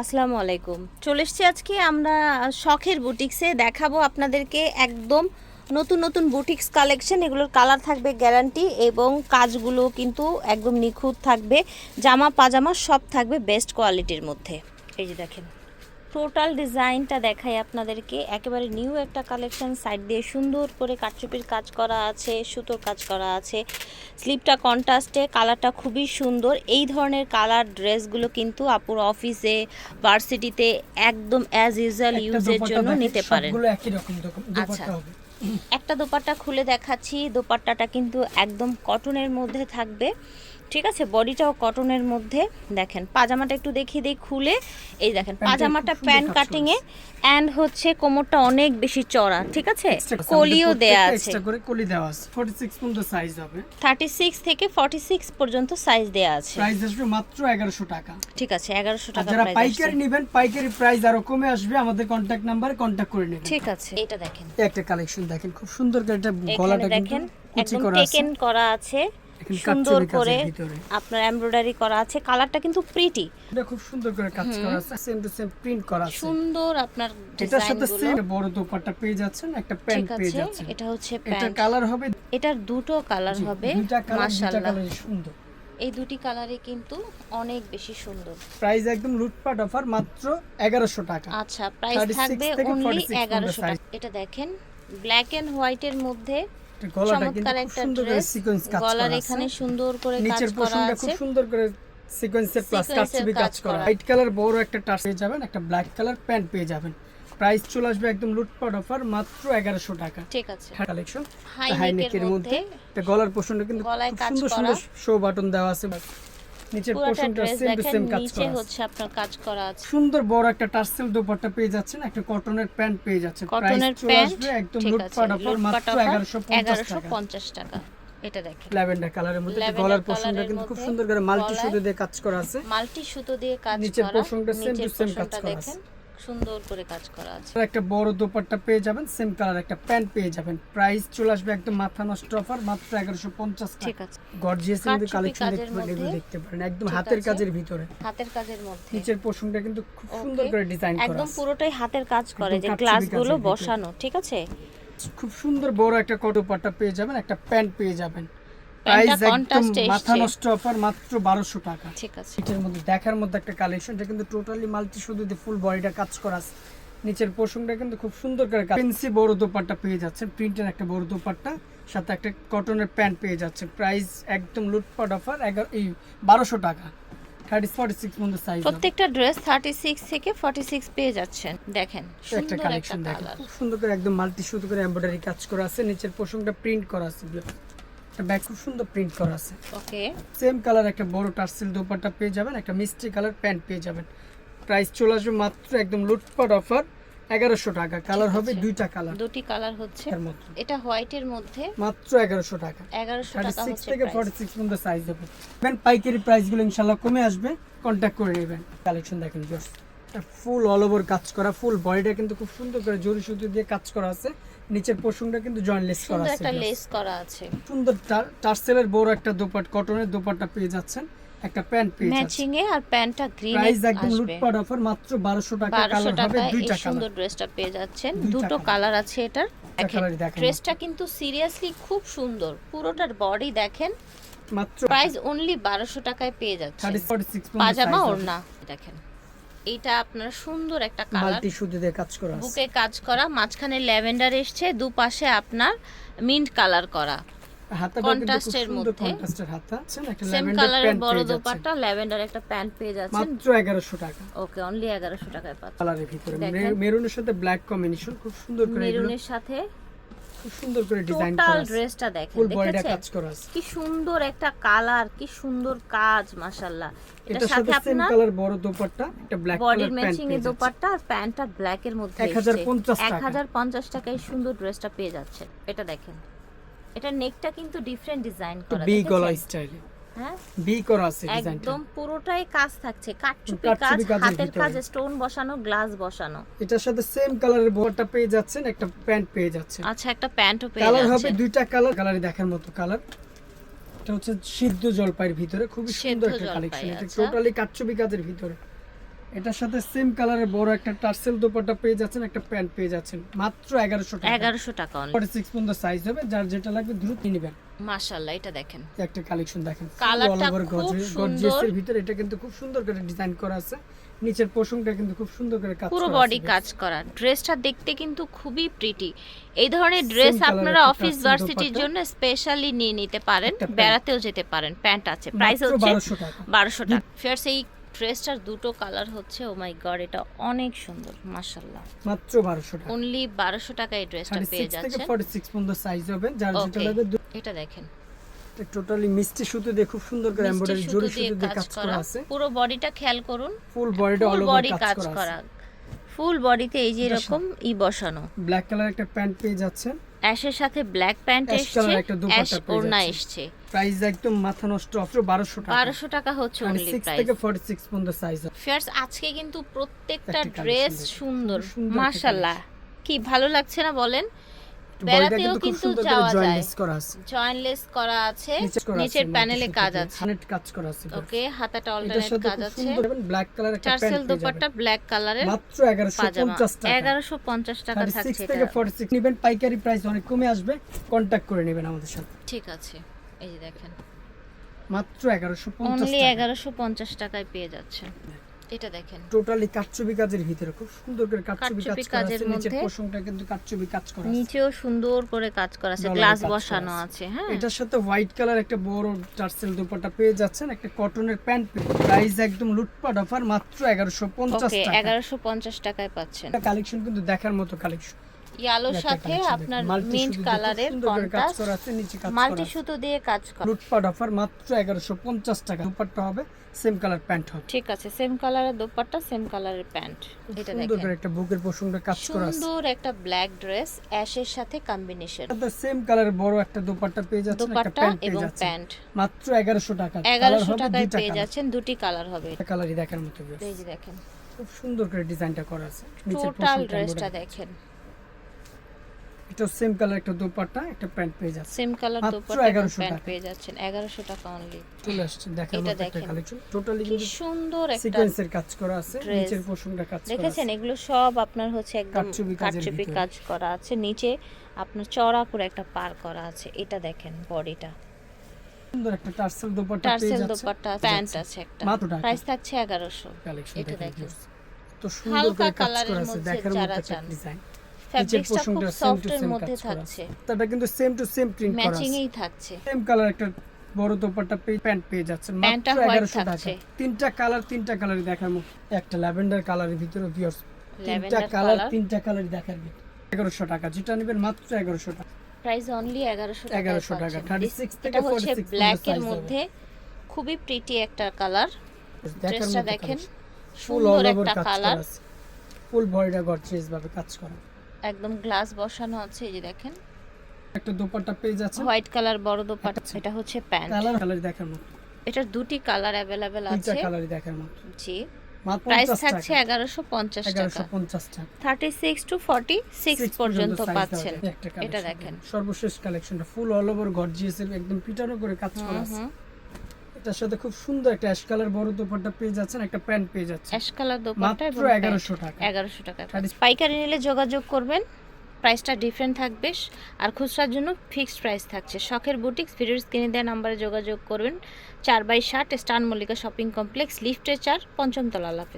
আসসালামু আলাইকুম। চলে এসছি আজকে আমরা শখের বুটিক্সে দেখাবো আপনাদেরকে একদম নতুন নতুন বুটিক্স কালেকশন এগুলোর কালার থাকবে গ্যারান্টি এবং কাজগুলো কিন্তু একদম নিখুঁত থাকবে। জামা, পাজামা সব থাকবে বেস্ট কোয়ালিটির মধ্যে। এই যে দেখেন। টোটাল ডিজাইনটা দেখাই আপনাদেরকে। একেবারে নিউ একটা কালেকশন সাইড দিয়ে সুন্দর করে কাটচুপির কাজ করা আছে সুতোর কাজ করা আছে। স্লিপটা কন্ট্রাস্টে কালারটা খুবই সুন্দর। এই ধরনের কালার ড্রেসগুলো কিন্তু আপুর অফিসে ভার্সিটিতে একদম অ্যাজ ইউজুয়াল ইউজের জন্য নিতে পারেন। আচ্ছা। একটা দোপাট্টা খুলে দেখাচ্ছি। দোপাট্টাটা কিন্তু একদম কটনের মধ্যে থাকবে। ঠিক আছে? বডিটাও কটনের মধ্যে দেখেন পাজামাটা একটু দেখিয়ে দিই খুলে। এই দেখেন পাজামাটা প্যান্ট কাজ কাটিং এ অ্যান্ড হচ্ছে কোমরটা অনেক বেশি চড়া ঠিক আছে? কলিও দেয়া আছে। করে কলি দেওয়া আছে। 46 পর্যন্ত সাইজ হবে। থার্টি সিক্স থেকে ফর্টি সিক্স পর্যন্ত সাইজ দেয়া আছে। প্রাইস আসবে মাত্র 1100 টাকা। ঠিক আছে এগারোশো আর টাকা যারা পাইকারি নেবেন পাইকারি প্রাইস আরও কমে আসবে। আমাদের কন্টাক্ট নাম্বারে কন্টাক্ট করে নেবেন। ঠিক আছে এটা দেখেন। একটা কালেকশন দেখেন খুব সুন্দর করে এটা গলাটা দেখেন একদম করা আছে। টেকেন করা আছে। সুন্দর করে আপনার এমব্রয়ডারি করা আছে কালারটা কিন্তু প্রিটি এটা খুব সুন্দর করে কাজ করা আছে সেম টু সেম প্রিন্ট করা আছে। সুন্দর আপনার এটার সাথে সেম বড় দোপাট্টা পেয়ে যাচ্ছেন একটা প্যান্ট পেয়ে যাচ্ছেন। এটা হচ্ছে প্যান্ট এটা কালার হবে এটার দুটো কালার হবে মাশাআল্লাহ। সুন্দর। এই দুটি কালারে কিন্তু অনেক বেশি সুন্দর। প্রাইস একদম লুটপাট অফার মাত্র এগারোশো টাকা। আচ্ছা প্রাইস 36 থাকবে থেকে অনলি 46 এগারোশো টাকা। এটা দেখেন ব্ল্যাক এন্ড হোয়াইটের মধ্যে চমৎকার একটা ড্রেস গলার করা এখানে সুন্দর করে কাজ করা পোর্শনটা খুব সুন্দর করে সিকোয়েন্সের প্লাস কাটছবি কাজ কাজ করা। করা। হোয়াইট কালার বড় একটা টাচ পেয়ে যাবেন একটা ব্ল্যাক কালার প্যান্ট পেয়ে যাবেন। প্রাইস চলে আসবে একদম লুটপাট অফার মাত্র এগারোশো টাকা। ঠিক আছে। কালেকশন হাই হাই নেকের নেকের মধ্যে মধ্যে গলার পোর্শনটা কিন্তু খুব সুন্দর সুন্দর শো বাটন দেওয়া আছে। নিচের সেম টু সেম কাজ করা আছে। হচ্ছে আপনার কাজ করা আছে। সুন্দর বড় একটা টার্সেল দোপাট্টা পেয়ে যাচ্ছেন একটা কটনের প্যান্ট পেয়ে যাচ্ছেন। কটনের প্যান্ট একদম লুটপাট অফার মাত্র offer, এগারোশো পঞ্চাশ এগারোশো টাকা। পঞ্চাশ টাকা এটা দেখেন। ল্যাভেন্ডার কালারের মধ্যে গলার পোর্শনটা কিন্তু খুব সুন্দর করে মাল্টি সুতো দিয়ে কাজ করা আছে। মাল্টি সুতো দিয়ে কাজ করা নিচের সেম টু সেম কাজ করা দেখেন। সুন্দর করে কাজ করা আছে। একটা বড় দোপাট্টা পেয়ে যাবেন সেম কালার একটা প্যান্ট পেয়ে যাবেন। প্রাইস চলে আসবে একদম মাথা নষ্ট অফার মাত্র এগারোশো পঞ্চাশ ঠিক আছে। গর্জিয়াস কিন্তু কালেকশন দেখতে পারেন দেখতে পারেন একদম হাতের কাজের ভিতরে। হাতের কাজের মধ্যে। নিচের পোর্শনটা কিন্তু খুব সুন্দর করে ডিজাইন করা একদম পুরোটাই হাতের কাজ করে যে গ্লাসগুলো বসানো ঠিক আছে? খুব সুন্দর বড় একটা কটোপাট্টা পেয়ে যাবেন একটা প্যান্ট পেয়ে যাবেন। প্যান্টটা কন্ট্রাস্টে মাথা নষ্ট অফার মাত্র টাকা। ঠিক আছে। এটার মধ্যে দেখার মধ্যে একটা কালেকশন এটা কিন্তু টোটালি মাল্টি শুধু ফুল বডিটা কাজ করা আছে। নিচের পোর্শনটা কিন্তু খুব সুন্দর করে পেন্সি বড় দোপাট্টা পেয়ে যাচ্ছেন। প্রিন্টের একটা বড় দোপাট্টা সাথে একটা কটনের প্যান্ট পেয়ে যাচ্ছে প্রাইস একদম লুটপাট অফার এগারো এই বারোশো টাকা। থার্টি ফর্টি সিক্স মধ্যে সাইজ প্রত্যেকটা ড্রেস থার্টি সিক্স থেকে ফর্টি সিক্স পেয়ে যাচ্ছেন। দেখেন একটা কালেকশন দেখেন। খুব সুন্দর করে একদম মাল্টি সুতো করে এমব্রয়ডারি কাজ করা আছে। নিচের পোর্শনটা প্রিন্ট করা আছে। একটা ব্যাগ খুব সুন্দর প্রিন্ট করা আছে। ওকে সেম কালার একটা বড় টার্সেল দোপাট্টা পেয়ে যাবেন একটা মিষ্টি কালার প্যান্ট পেয়ে যাবেন। প্রাইস চলে আসবে মাত্র একদম লুটপাট অফার এগারোশো টাকা। কালার হবে দুইটা কালার দুটি কালার হচ্ছে। এটা হোয়াইটের মধ্যে? মাত্র এগারোশো টাকা। এগারোশো টাকা থেকে ফর্টি সিক্স পর্যন্ত সাইজ দেবো। ইভেন পাইকারি প্রাইসগুলো ইনশাল্লাহ কমে আসবে। কন্ট্যাক্ট করে নেবেন। কালেকশন দেখেন জাস্ট ফুল অল ওভার কাজ করা ফুল বডিটা কিন্তু খুব সুন্দর করে জরি সুতো দিয়ে কাজ করা আছে। নিচের পোর্শনটা কিন্তু জয়েন্টলেস করা আছে একটা লেস করা আছে। সুন্দর টার- টার্সেলের বড় একটা দোপাট কটনের দোপাট্টা পেয়ে যাচ্ছেন একটা প্যান্ট পেয়ে যাচ্ছেন। ম্যাচিং এ আর প্যান্টটা গ্রিন প্রাইস একদম লুটপাট অফার মাত্র বারোশো টাকা বারোশো কালার হবে দুইটা সুন্দর কালার ড্রেসটা পেয়ে যাচ্ছেন। দুটো কালার আছে এটার। ড্রেসটা কিন্তু সিরিয়াসলি খুব সুন্দর। পুরোটার বডি দেখেন। মাত্র প্রাইস অনলি বারোশো টাকায় পেয়ে যাচ্ছে থার্টি ফর্টি সিক্স পাজামা ওর না দেখেন। এইটা আপনার সুন্দর একটা কালার মাল্টি সুতো দিয়ে কাজ করা বুকে কাজ করা মাঝখানে ল্যাভেন্ডার এসছে দুপাশে আপনার মিন্ট কালার করা। মধ্যে। কন্ট্রাস্টের একটা সেম ল্যাভেন্ডার কালারের বড় দোপাট্টা ল্যাভেন্ডার একটা প্যান্ট পেয়ে যাচ্ছেন। মাত্র এগারোশো টাকা। ওকে অনলি এগারোশো টাকায় পাচ্ছেন। কালারের ভিতরে। মেরুনের সাথে ব্ল্যাক কম্বিনেশন খুব সুন্দর করে মেরুনের সাথে খুব সুন্দর করে ডিজাইন করা টোটাল ড্রেসটা দেখেন দেখেছেন? কাজ করা আছে। কি সুন্দর একটা কালার কি সুন্দর কাজ মাশাআল্লাহ। এটার সাথে আপনার কালার বড় দোপাট্টা একটা ব্ল্যাক প্যান্ট ম্যাচিং এর দোপাট্টা আর প্যান্টটা ব্ল্যাক এর মধ্যে 1050 টাকা। এক হাজার পঞ্চাশ টাকায় সুন্দর ড্রেসটা পেয়ে যাচ্ছে এটা দেখেন। এটা নেকটা কিন্তু ডিফারেন্ট ডিজাইন করা বি গলা স্টাইলে হ্যাঁ? বি করা আছে একদম পুরোটাই কাজ থাকছে। কাটচুপি কাজ হাতের কাজ স্টোন বসানো গ্লাস বসানো। এটার সাথে সেম কালারের বড়টা পেয়ে যাচ্ছেন একটা প্যান্ট পেয়ে যাচ্ছেন। আচ্ছা একটা প্যান্টও পেয়ে কালার হবে দুইটা কালার কালারে দেখার মতো কালার এটা হচ্ছে সিদ্ধ জলপাইয়ের ভিতরে খুবই সিদ্ধ সুন্দর একটা কালেকশন এটা আচ্ছা। টোটালি কাটচুপি কাজের ভিতরে। এটার সাথে সেম কালারের বড় একটা টার্সেল দোপাট্টা পেয়ে যাচ্ছেন একটা প্যান্ট পেয়ে যাচ্ছেন। মাত্র এগারোশো টাকা। এগারোশো টাকা অনলি ফর্টি সিক্স পর্যন্ত সাইজ হবে যার যেটা লাগবে দ্রুত নেবেন। মাশাল্লাহ এটা দেখেন। একটা কালেকশন দেখেন। কালারটা খুব সুন্দর। এর ভিতরে এটা কিন্তু খুব সুন্দর করে ডিজাইন করা আছে। নিচের পোষণটা কিন্তু খুব সুন্দর করে কাজ পুরো বডি কাজ করা। ড্রেসটা দেখতে কিন্তু খুবই প্রিটি এই ধরনের ড্রেস আপনারা অফিস ভার্সিটির জন্য স্পেশালি নিয়ে নিতে পারেন। বেড়াতেও যেতে পারেন। প্যান্ট আছে। প্রাইস হচ্ছে 1200 টাকা। বারোশো টাকা। ফিয়ার্স এই ড্রেসটার দুটো কালার হচ্ছে ও মাই গড এটা অনেক সুন্দর মাশাল্লাহ মাত্র বারোশো টাকা। অনলি বারোশো টাকায় এই ড্রেসটা পেয়ে ফর্টি সিক্স পর্যন্ত সাইজ হবে যার যেটা. লাগবে এটা দেখেন। টোটালি মিষ্টি সুতো দিয়ে খুব সুন্দর করে এমব্রয়ডারি জরি সুতো দিয়ে কাজ করা আছে। পুরো বডিটা খেয়াল করুন ফুল বডিটা অল বডি ওভার কাজ করা ফুল বডিতে এই যে এরকম ই বসানো। ব্ল্যাক কালার একটা প্যান্ট পেয়ে যাচ্ছেন। অ্যাশের সাথে ব্ল্যাক প্যান্ট এসেছে অ্যাশ ওড়না এসছে। প্রাইস একদম মাথা নষ্ট অফার 1200 টাকা। 1200 টাকা হচ্ছে অনলি প্রাইস প্রাইস থেকে ফর্টি সিক্স পর্যন্ত সাইজ ফিয়ার্স আজকে কিন্তু প্রত্যেকটা ড্রেস সুন্দর মাশাল্লাহ। কি ভালো লাগছে না বলেন? বেড়াতেও কিন্তু যাওয়া যায়। জয়েন্টস করা আছে। জয়েন্টলেস করা আছে। নিচে করা আছে, নিচের প্যানেলে কাজ আছে। কাজ করা আছে ওকে হাতাটা অল্টারনেট কাজ আছে। ব্ল্যাক কালার একটা টার্সেল দোপাট্টা ব্ল্যাক কালারের মাত্র এগারোশো পাজামা। পঞ্চাশ টাকা। এগারোশো পঞ্চাশ টাকা থাকছে সিক্স থেকে এটা। ফর্টি সিক্স নেবেন পাইকারি প্রাইস অনেক কমে আসবে। কন্ট্যাক্ট করে নেবেন আমাদের সাথে। ঠিক আছে এই যে দেখেন। মাত্র এগারোশো পঞ্চাশ অনলি টাকা। এগারোশো পঞ্চাশ টাকায় পেয়ে যাচ্ছেন এটা দেখেন। টোটালি কাজের ভিতরে খুব সুন্দর করে কাজ করা আছে নিচের পোষণটা কিন্তু কাজ করা আছে। নিচেও সুন্দর করে কাজ করা আছে গ্লাস বসানো আছে। হ্যাঁ। এটার সাথে হোয়াইট কালার একটা বড় টার্সেল দুপাটা পেয়ে যাচ্ছেন একটা কটনের প্যান্ট প্রাইস একদম লুটপাট অফার মাত্র এগারোশো পঞ্চাশ ওকে টাকা। এগারোশো পঞ্চাশ টাকায় পাচ্ছেন। কালেকশন কিন্তু দেখার মতো কালেকশন ইয়ালোর সাথে আপনার মিন্ট কালারের কন্ট্রাস্ট মাল্টি সুতো দিয়ে কাজ করা। লুটপাট অফার মাত্র এগারোশো পঞ্চাশ টাকা। দুপাট্টা হবে সেম কালার প্যান্ট হবে। ঠিক আছে সেম কালারের দোপাট্টা সেম কালারের প্যান্ট। এটা দেখেন। করে একটা বুকের কাজ করা আছে। সুন্দর একটা ব্ল্যাক ড্রেস অ্যাশের সাথে কম্বিনেশন। সাথে সেম কালার বড় একটা দোপাট্টা পেয়ে যাচ্ছেন একটা প্যান্ট পেয়ে এবং প্যান্ট। মাত্র এগারোশো টাকা। এগারোশো টাকায় পেয়ে যাচ্ছেন দুটি কালার হবে। কালারই দেখার মতো। এই যে দেখেন। খুব সুন্দর করে ডিজাইনটা করা আছে। টোটাল ড্রেসটা দেখেন। এটা সেম কালার একটা দোপাট্টা একটা প্যান্ট পেয়ে যাচ্ছে সেম কালার দোপাট্টা 1100 প্যান্ট পেয়ে যাচ্ছেন এগারোশো টাকা অনলি চলে আসছে দেখার এটা দেখেন। কালেকশন টোটালি কি কিন্তু সুন্দর একটা সিকোয়েন্সের কাজ করা আছে নিচের পোর্শনটা কাজ করা দেখেছেন এগুলো সব আপনার হচ্ছে একদম ভিতরে। কাজ করা আছে। নিচে আপনার চড়া করে একটা পার করা আছে। এটা দেখেন বডিটা। সুন্দর একটা টার্সেল দোপাট্টা পেয়ে টার্সেল দোপাট্টা প্যান্ট আছে একটা। প্রাইস থাকছে এগারোশো। কালেকশন এটা দেখেন দেখেন। তো সুন্দর করে কাজ কালারের করা আছে। মধ্যে দেখার মতো একটা ডিজাইন ফ্যাব্রিক্সটা খুব মধ্যে থাকছে। কিন্তু সেম টু সেম প্রিন্ট করা আছে। ম্যাচিংয়েই থাকছে। সেম কালার একটা বড় দোপাট্টা পেয়ে প্যান্ট পেয়ে যাচ্ছেন। মাত্র white এগারোশো টাকা। তিনটা কালার তিনটা কালারই একটা ল্যাভেন্ডার কালারের ভিতরে ভিউয়ার্স তিনটা কালার তিনটা কালারই দেখার ভিতরে। এগারোশো টাকা। যেটা নেবেন মাত্র এগারোশো টাকা। প্রাইস অনলি এগারোশো টাকা 1100 টাকা, 36 থেকে 46 ব্ল্যাক এর মধ্যে খুবই প্রিটি একটা কালার ড্রেসটা দেখেন। ফুল সুন্দর একটা কালার ফুল বডিটা গর্জিয়াস ভাবে কাজ করা। একদম গ্লাস বসানো আছে এই যে দেখেন। একটা দোপাট্টা পেজ আছে হোয়াইট কালার বড় দোপাট্টা। এটা হচ্ছে প্যান্ট। কালার কালার দেখার মতো এটার দুটি কালার তিনটা আছে। কালারই দেখার মতো জি প্রাইস থাকছে টাকা। এগারোশো পঞ্চাশ এগারোশো টাকা পঞ্চাশ টাকা। Thirty six to forty six Six পর্যন্ত পাচ্ছেন। এটা দেখেন। সর্বশেষ কালেকশনটা ফুল অল ওভার গর্জিয়াস একদম পিটানো করে কাজ করা আছে। এটার সাথে খুব সুন্দর একটা অ্যাশ কালার বড় দোপাট্টা পেয়ে যাচ্ছেন একটা প্যান্ট পেয়ে যাচ্ছেন। অ্যাশ কালার দোপাট্টা মাত্র এবং এগারোশো টাকা। এগারোশো টাকা। Thirty- পাইকারি নিলে যোগাযোগ করবেন প্রাইসটা ডিফারেন্ট থাকবে আর খুচরার জন্য ফিক্সড প্রাইস থাকছে। শখের বুটিক্স ভিডিওর স্ক্রিনে দেওয়া নাম্বারে যোগাযোগ করবেন চার বাই ষাট স্টান মল্লিকা শপিং কমপ্লেক্স লিফটে চার পঞ্চমতলা লাফেজ